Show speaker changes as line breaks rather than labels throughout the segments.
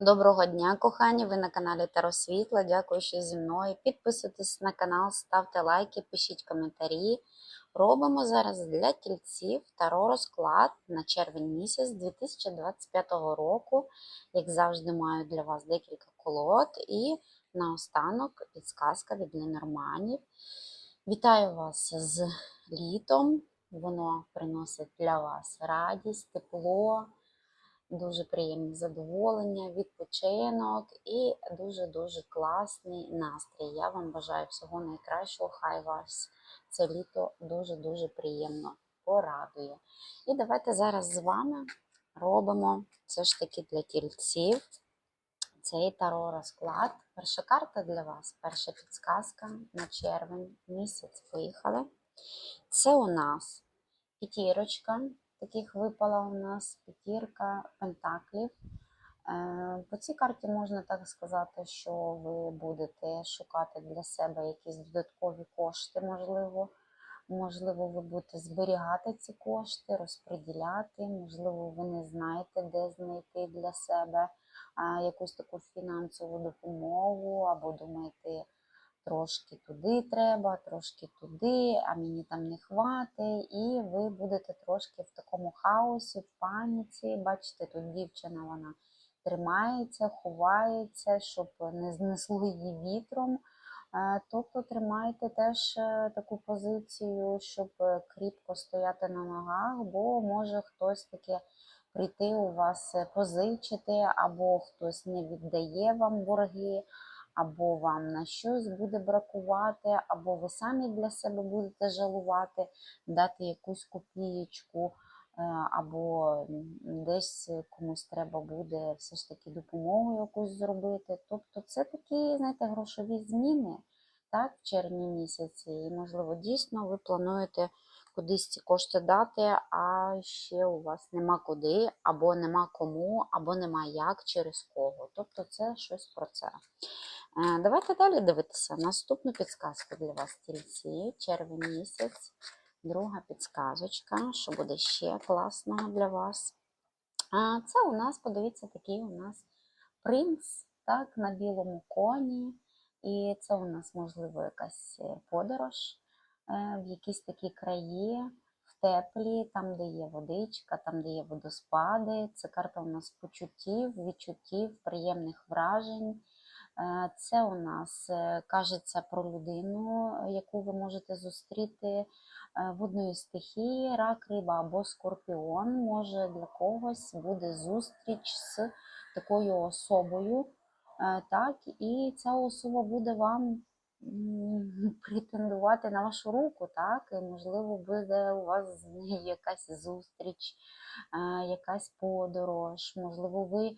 Доброго дня, кохані! Ви на каналі Таро Світла. Дякую, що зі мною. Підписуйтесь на канал, ставте лайки, пишіть коментарі. Робимо зараз для тільців Таро розклад на червень місяць 2025 року. Як завжди, маю для вас декілька колод і наостанок підсказка від Ленорманів. Вітаю вас з літом. Воно приносить для вас радість, тепло дуже приємне задоволення, відпочинок і дуже-дуже класний настрій. Я вам бажаю всього найкращого. Хай вас це літо дуже-дуже приємно порадує. І давайте зараз з вами робимо все ж таки для тільців цей таро розклад. Перша карта для вас, перша підсказка на червень місяць. Поїхали. Це у нас п'ятірочка таких випала у нас п'ятірка пентаклів. Е, По цій карті можна так сказати, що ви будете шукати для себе якісь додаткові кошти, можливо. Можливо, ви будете зберігати ці кошти, розподіляти, можливо, ви не знаєте, де знайти для себе якусь таку фінансову допомогу, або думаєте, трошки туди треба, трошки туди, а мені там не хватить, і ви будете трошки в такому хаосі, в паніці. Бачите, тут дівчина вона тримається, ховається, щоб не знесло її вітром. Е, Тобто тримайте теж е, таку позицію, щоб е, кріпко стояти на ногах, бо може хтось таке прийти у вас позичити, або хтось не віддає вам борги, або вам на щось буде бракувати, або ви самі для себе будете жалувати, дати якусь копієчку, е, або десь комусь треба буде все ж таки допомогу якусь зробити. Тобто це такі, знаєте, грошові зміни так, в червні місяці. І, можливо, дійсно ви плануєте кудись ці кошти дати, а ще у вас нема куди, або нема кому, або нема як, через кого. Тобто це щось про це. Давайте далі дивитися. Наступну підсказку для вас тільці, червень місяць. Друга підсказочка, що буде ще класного для вас. А це у нас, подивіться, такий у нас принц так, на білому коні. І це у нас, можливо, якась е, подорож е, в якісь такі краї, в теплі, там, де є водичка, там, де є водоспади. Це карта у нас почуттів, відчуттів, приємних вражень. Е, Це у нас е, кажеться про людину, яку ви можете зустріти е, водної стихії, рак, риба або скорпіон. Може для когось буде зустріч з такою особою. Е, Так, і ця особа буде вам претендувати на вашу руку, так, і можливо буде у вас з нею якась зустріч, е, якась подорож, можливо, ви е,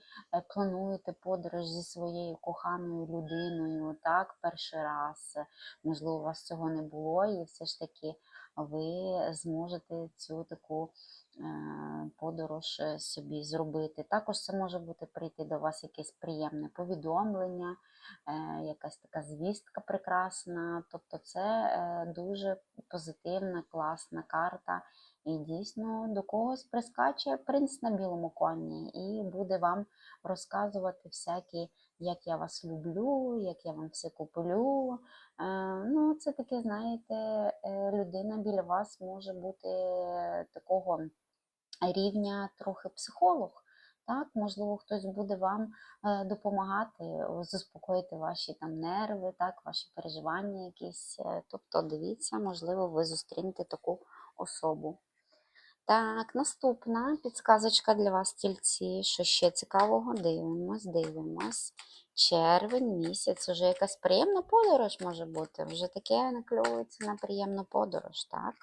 плануєте подорож зі своєю коханою людиною, так, перший раз. Можливо, у вас цього не було, і все ж таки ви зможете цю таку подорож е, собі зробити. Також це може бути прийти до вас якесь приємне повідомлення, е, якась така звістка прекрасна. Тобто це е, дуже позитивна, класна карта. І дійсно до когось прискаче принц на білому коні і буде вам розказувати всякі, як я вас люблю, як я вам все куплю. Е, Ну, це таке, знаєте, е, людина біля вас може бути такого рівня трохи психолог. Так, можливо, хтось буде вам е, допомагати, заспокоїти ваші там нерви, так, ваші переживання якісь. Е, Тобто, дивіться, можливо, ви зустрінете таку особу. Так, наступна підсказочка для вас, тільці. Що ще цікавого? Дивимось, дивимось. Червень місяць, вже якась приємна подорож може бути. Вже таке накльовується на приємну подорож, так?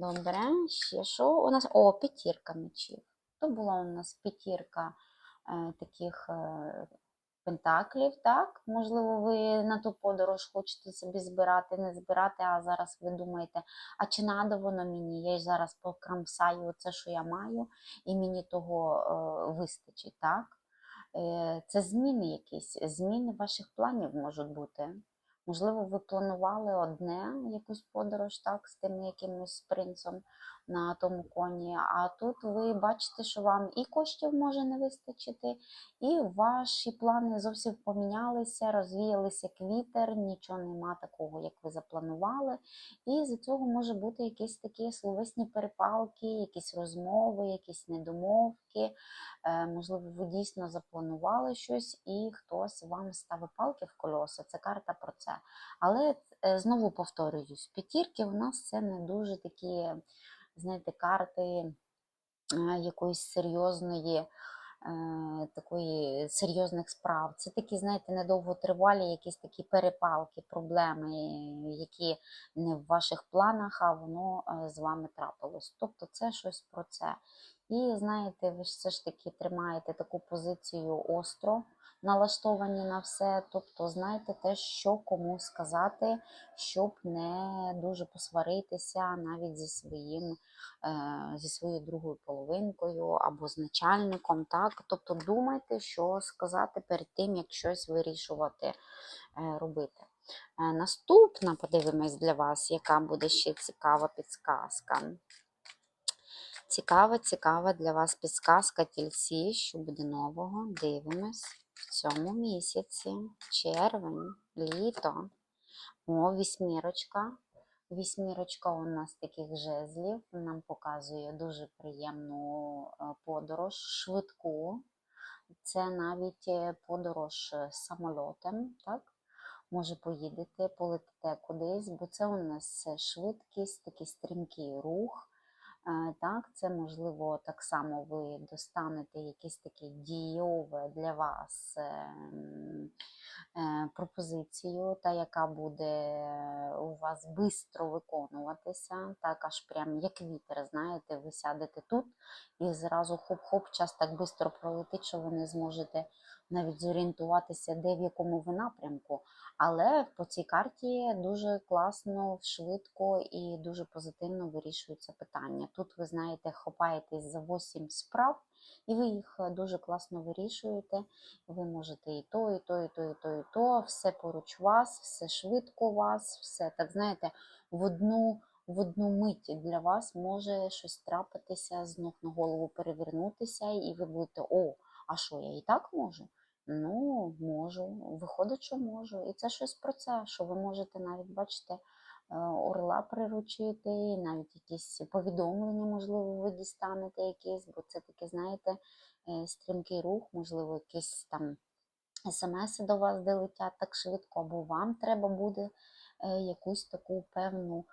Добре, ще що у нас? О, п'ятірка мечів. То була у нас п'ятірка е, таких е, пентаклів, так? Можливо, ви на ту подорож хочете собі збирати, не збирати, а зараз ви думаєте, а чи надо воно мені? Я ж зараз покрамсаю це, що я маю, і мені того е, вистачить, так? Е, Це зміни якісь, зміни ваших планів можуть бути. Можливо, ви планували одне якусь подорож так, з тим якимось принцем. На тому коні. А тут ви бачите, що вам і коштів може не вистачити, і ваші плани зовсім помінялися, розвіялися як вітер, нічого нема такого, як ви запланували. І з цього може бути якісь такі словесні перепалки, якісь розмови, якісь недомовки. Е, Можливо, ви дійсно запланували щось, і хтось вам ставить палки в колеса. Це карта про це. Але е, знову повторююсь, п'ятірки у нас це не дуже такі, знаєте, карти якоїсь серйозної. е, Такої серйозних справ. Це такі, знаєте, недовготривалі якісь такі перепалки, проблеми, які не в ваших планах, а воно е, з вами трапилось. Тобто це щось про це. І знаєте, ви все ж таки тримаєте таку позицію остро, налаштовані на все. Тобто, знаєте те, що кому сказати, щоб не дуже посваритися навіть зі своїм, е, зі своєю другою половинкою або з начальником. Так? Тобто думайте, що сказати перед тим, як щось вирішувати е, робити. Е, Наступна, подивимось для вас, яка буде ще цікава підсказка. Цікава, цікава для вас підсказка тільці, що буде нового. Дивимось в цьому місяці. Червень, літо. О, вісьмірочка. Вісьмірочка у нас таких жезлів. Нам показує дуже приємну е, подорож, швидку. Це навіть е, подорож е, самольотом, так? Може, поїдете, полетите кудись, бо це у нас швидкість, такий стрімкий рух. Е, Так, це можливо так само ви достанете якесь таке дієве для вас е, м, е, пропозицію, та яка буде у вас швидко виконуватися, так аж прям як вітер, знаєте, ви сядете тут і зразу хоп-хоп, час так швидко пролетить, що ви не зможете навіть зорієнтуватися, де в якому ви напрямку. Але по цій карті дуже класно, швидко і дуже позитивно вирішуються питання. Тут ви знаєте, хопаєтесь за 8 справ, і ви їх дуже класно вирішуєте. Ви можете і то, і то, і то, і то, і то. Все поруч вас, все швидко вас, все так знаєте, в одну. В одну мить для вас може щось трапитися, з ног на голову перевернутися, і ви будете, о, а що я і так можу? Ну, можу. Виходить, що можу. І це щось про це, що ви можете навіть, бачите, е, орла приручити, навіть якісь повідомлення, можливо, ви дістанете якісь, бо це таке, знаєте, е, стрімкий рух, можливо, якісь там смс до вас де летять так швидко, або вам треба буде е, якусь таку певну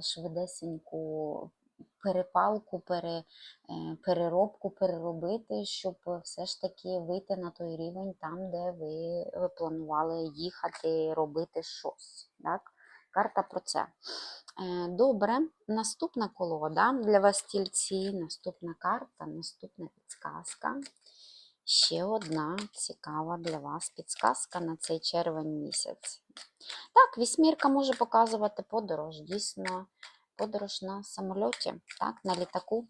швидесеньку перепалку, пере, е, переробку переробити, щоб все ж таки вийти на той рівень там, де ви е, планували їхати, робити щось. Так? Карта про це. Е, Добре, наступна колода для вас тільці, наступна карта, наступна підсказка. Ще одна цікава для вас підсказка на цей червень місяць. Так, вісьмірка може показувати подорож, дійсно, подорож на самольоті, так, на літаку.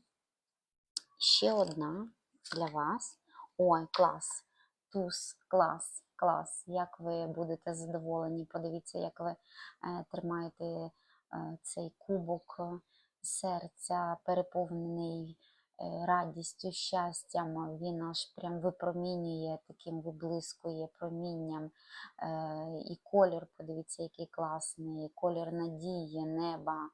Ще одна для вас. Ой, клас! Туз, клас, клас. Як ви будете задоволені? Подивіться, як ви е, тримаєте е, цей кубок е, серця, переповнений радістю, щастям. Він аж прям випромінює, таким виблискує промінням. І колір, подивіться, який класний, колір надії, неба,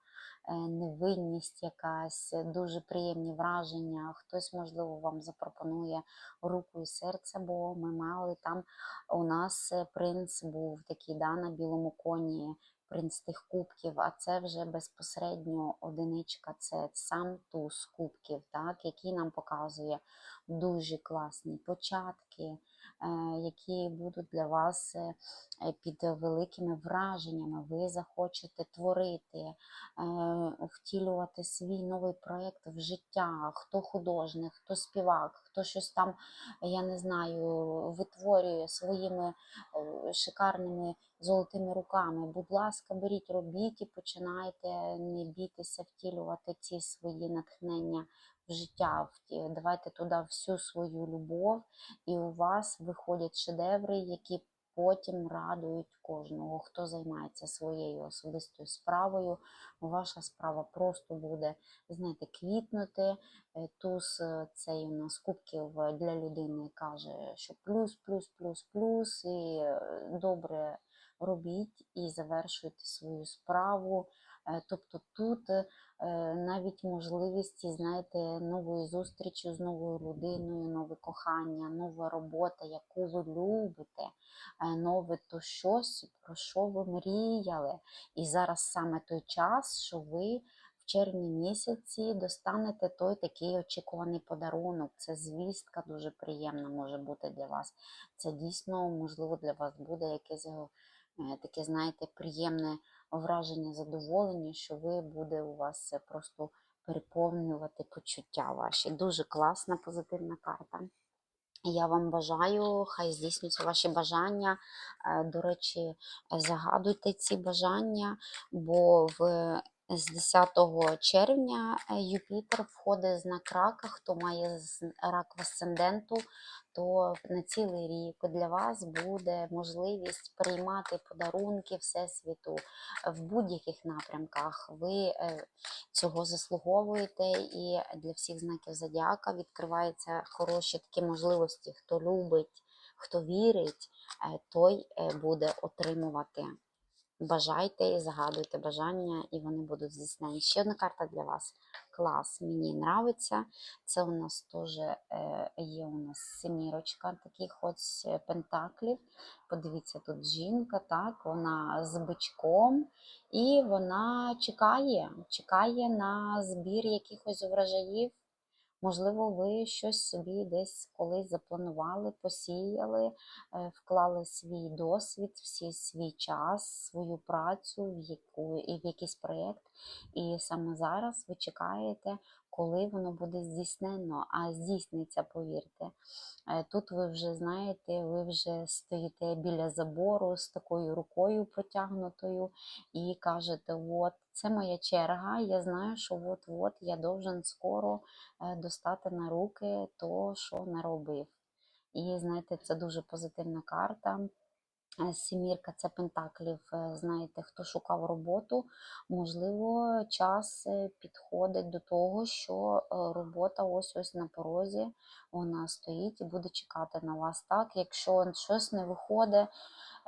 е, невинність якась, дуже приємні враження. Хтось, можливо, вам запропонує руку і серце, бо ми мали там у нас принц був такий да, на білому коні, принц тих кубків, а це вже безпосередньо одиничка, це сам туз кубків, так, який нам показує дуже класні початки, які будуть для вас е, е, під великими враженнями. Ви захочете творити, е, втілювати свій новий проєкт в життя. Хто художник, хто співак, хто щось там, я не знаю, витворює своїми е, шикарними золотими руками. Будь ласка, беріть, робіть і починайте не бійтеся втілювати ці свої натхнення життя. Давайте туди всю свою любов, і у вас виходять шедеври, які потім радують кожного, хто займається своєю особистою справою. Ваша справа просто буде, знаєте, квітнути. Е, Туз е, цей у нас кубків е, для людини каже, що плюс, плюс, плюс, плюс, і добре робіть і завершуйте свою справу. Е, Тобто тут е, навіть можливості, знаєте, нової зустрічі з новою людиною, нове кохання, нова робота, яку ви любите, е, нове то щось, про що ви мріяли. І зараз саме той час, що ви в червні місяці достанете той такий очікуваний подарунок. Це звістка дуже приємна може бути для вас. Це дійсно, можливо, для вас буде якесь таке, знаєте, приємне враження, задоволення, що ви буде у вас просто переповнювати почуття ваші. Дуже класна позитивна карта. Я вам бажаю, хай здійснюються ваші бажання. Е, До речі, загадуйте ці бажання, бо в з 10 червня е, Юпітер входить в знак рака. Хто має рак в асценденту, то на цілий рік для вас буде можливість приймати подарунки Всесвіту в будь-яких напрямках. Ви е, цього заслуговуєте, і для всіх знаків зодіака відкриваються хороші такі можливості. Хто любить, хто вірить, е, той е, буде отримувати. Бажайте і загадуйте бажання, і вони будуть здійснені. Ще одна карта для вас. Клас, мені нравиться. Це у нас теж е, є у нас семірочка таких ось е, пентаклів. Подивіться, тут жінка, так, вона з бичком, і вона чекає, чекає на збір якихось врожаїв. Можливо, ви щось собі десь колись запланували, посіяли, е, вклали свій досвід, всі свій час, свою працю в яку в якийсь проєкт. І саме зараз ви чекаєте, коли воно буде здійснено. А здійсниться, повірте. Е, Тут ви вже знаєте, ви вже стоїте біля забору з такою рукою протягнутою і кажете: от це моя черга. Я знаю, що от-от я должен скоро е, достати на руки то, що наробив. І знаєте, це дуже позитивна карта. Е, Сімірка це пентаклів. Е, Знаєте, хто шукав роботу, можливо, час підходить до того, що робота ось ось на порозі, вона стоїть і буде чекати на вас. Так, якщо щось не виходить,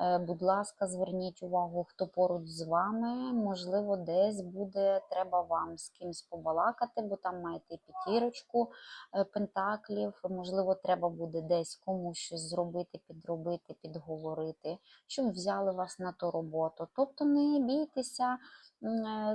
е, будь ласка, зверніть увагу, хто поруч з вами. Можливо, десь буде треба вам з кимось побалакати, бо там маєте п'ятірочку е, пентаклів. Можливо, треба буде десь комусь щось зробити, підробити, підговорити, щоб взяли вас на ту роботу. Тобто не бійтеся, е,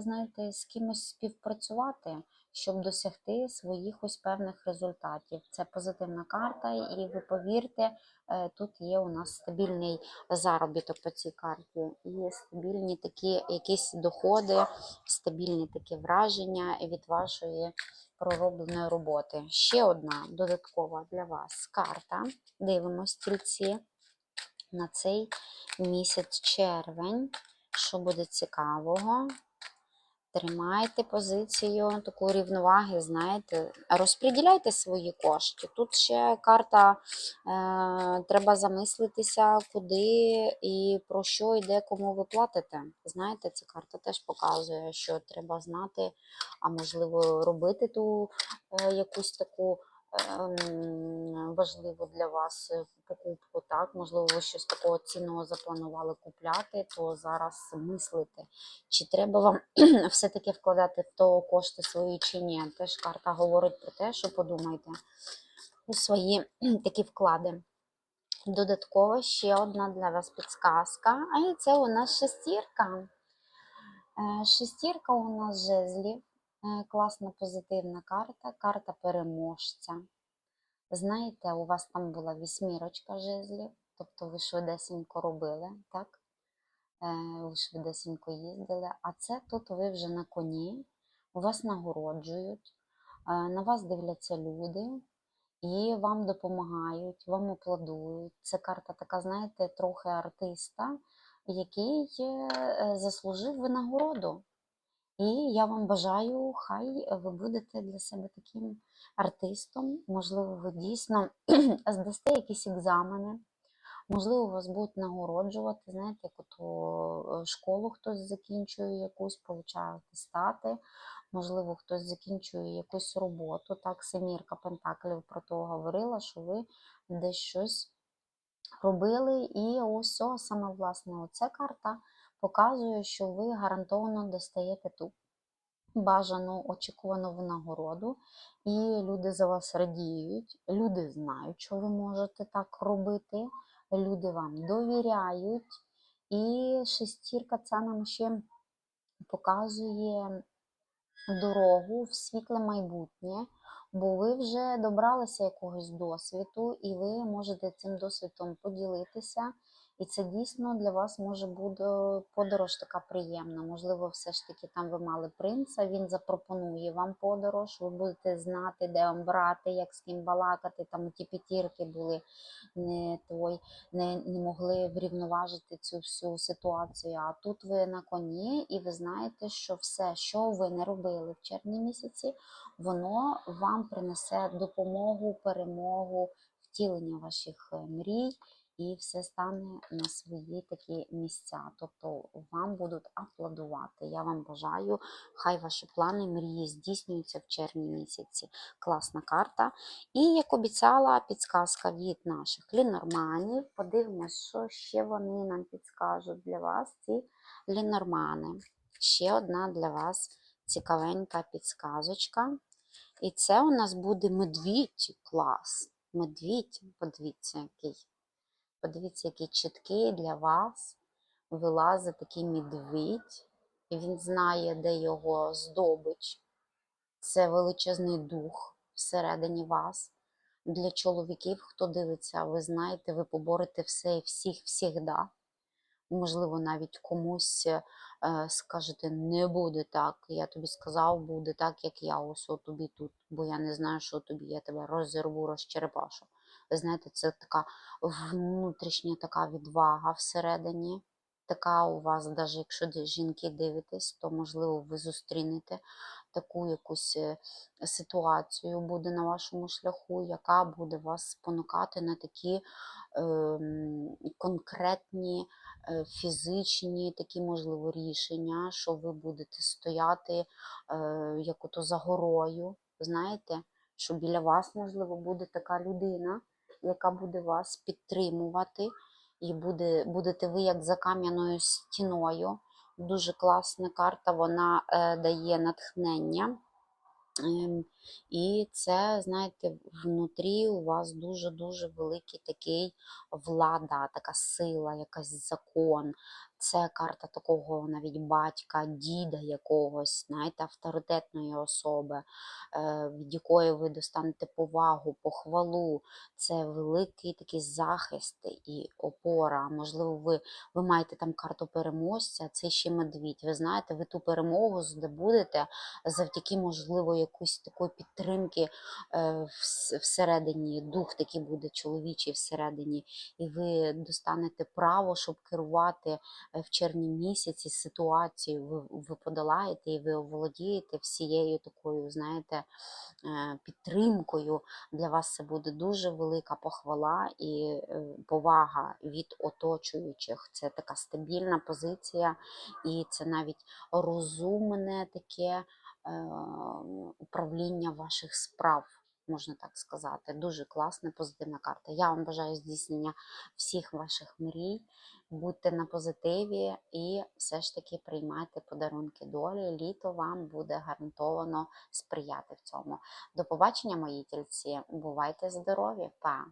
знаєте, з кимось співпрацювати, щоб досягти своїх ось певних результатів. Це позитивна карта, і ви повірте, е, тут є у нас стабільний заробіток по цій карті, і стабільні такі якісь доходи, стабільні такі враження від вашої проробленої роботи. Ще одна додаткова для вас карта. Дивимось тільці на цей місяць червень. Що буде цікавого? Тримайте позицію таку рівноваги, знаєте, розподіляйте свої кошти. Тут ще карта, е, треба замислитися, куди і про що йде, кому ви платите. Знаєте, ця карта теж показує, що треба знати, а можливо, робити ту е, якусь таку важливу для вас е, покупку. Так, можливо, ви щось такого цінного запланували купляти, то зараз мислите, чи треба вам все-таки вкладати в то кошти свої чи ні. Теж карта говорить про те, що подумайте у свої такі вклади. Додатково ще одна для вас підсказка, а це у нас шестірка. Е, Шестірка у нас жезлів, класна позитивна карта, карта переможця. Знаєте, у вас там була вісьмірочка жезлів, тобто ви швидесенько робили, так? Е, Ви швидесенько їздили, а це тут ви вже на коні, вас нагороджують, е, на вас дивляться люди і вам допомагають, вам аплодують. Це карта така, знаєте, трохи артиста, який е, заслужив винагороду. І я вам бажаю, хай ви будете для себе таким артистом. Можливо, ви дійсно здасте якісь екзамени, Можливо, вас будуть нагороджувати, знаєте, як от е, школу хтось закінчує якусь, получає атестати, можливо, хтось закінчує якусь роботу. Так, Семірка Пентаклів про то говорила, що ви десь щось робили. І ось саме власне оця карта показує, що ви гарантовано достаєте ту бажану очікувану винагороду, і люди за вас радіють, люди знають, що ви можете так робити, люди вам довіряють. І шестірка це нам ще показує дорогу в світле майбутнє, бо ви вже добралися якогось досвіду, і ви можете цим досвідом поділитися. І це дійсно для вас може бути подорож така приємна. Можливо, все ж таки там ви мали принца, він запропонує вам подорож, ви будете знати, де вам брати, як з ким балакати. Там ті п'ятірки були не той, не, не могли врівноважити цю всю ситуацію. А тут ви на коні, і ви знаєте, що все, що ви не робили в червні місяці, воно вам принесе допомогу, перемогу, втілення ваших е, мрій і все стане на свої такі місця. Тобто вам будуть аплодувати. Я вам бажаю, хай ваші плани, мрії здійснюються в червні місяці. Класна карта. І як обіцяла, підсказка від наших лінорманів. Подивимось, що ще вони нам підскажуть для вас, ці лінормани. Ще одна для вас цікавенька підсказочка. І це у нас буде медвідь клас. Медвідь, подивіться, який. Подивіться, який чіткий для вас вилазить такий медвідь, і він знає, де його здобич. Це величезний дух всередині вас. Для чоловіків, хто дивиться, ви знаєте, ви поборете все і всіх всігда. Можливо, навіть комусь е, скажете, не буде так. Я тобі сказав, буде так, як я ось тобі тут, бо я не знаю, що тобі, я тебе розірву, розчерепашу. Ви знаєте, це така внутрішня така відвага всередині. Така у вас, навіть якщо жінки дивитесь, то можливо ви зустрінете таку якусь е, ситуацію буде на вашому шляху, яка буде вас спонукати на такі е, конкретні е, фізичні такі, можливо, рішення, що ви будете стояти е, як ото за горою. Знаєте, що біля вас, можливо, буде така людина, яка буде вас підтримувати, і буде, будете ви як за кам'яною стіною. Дуже класна карта, вона е, дає натхнення. Е, І це, знаєте, внутрі у вас дуже-дуже великий такий влада, така сила, якась закон. Це карта такого навіть батька, діда якогось, знаєте, авторитетної особи, е, від якої ви достанете повагу, похвалу. Це великий такий захист і опора. Можливо, ви ви маєте там карту переможця, це ще медвідь. Ви знаєте, ви ту перемогу здобудете завдяки, можливо, якоїсь такої підтримки е, всередині, дух такий буде чоловічий всередині, і ви достанете право, щоб керувати в червні місяці ситуацію. Ви, ви подолаєте і ви оволодієте всією такою, знаєте, е, підтримкою. Для вас це буде дуже велика похвала і повага від оточуючих. Це така стабільна позиція, і це навіть розумне таке. Управління ваших справ, можна так сказати. Дуже класна, позитивна карта. Я вам бажаю здійснення всіх ваших мрій. Будьте на позитиві і все ж таки приймайте подарунки долі. Літо вам буде гарантовано сприяти в цьому. До побачення, мої тільці. Бувайте здорові! Па!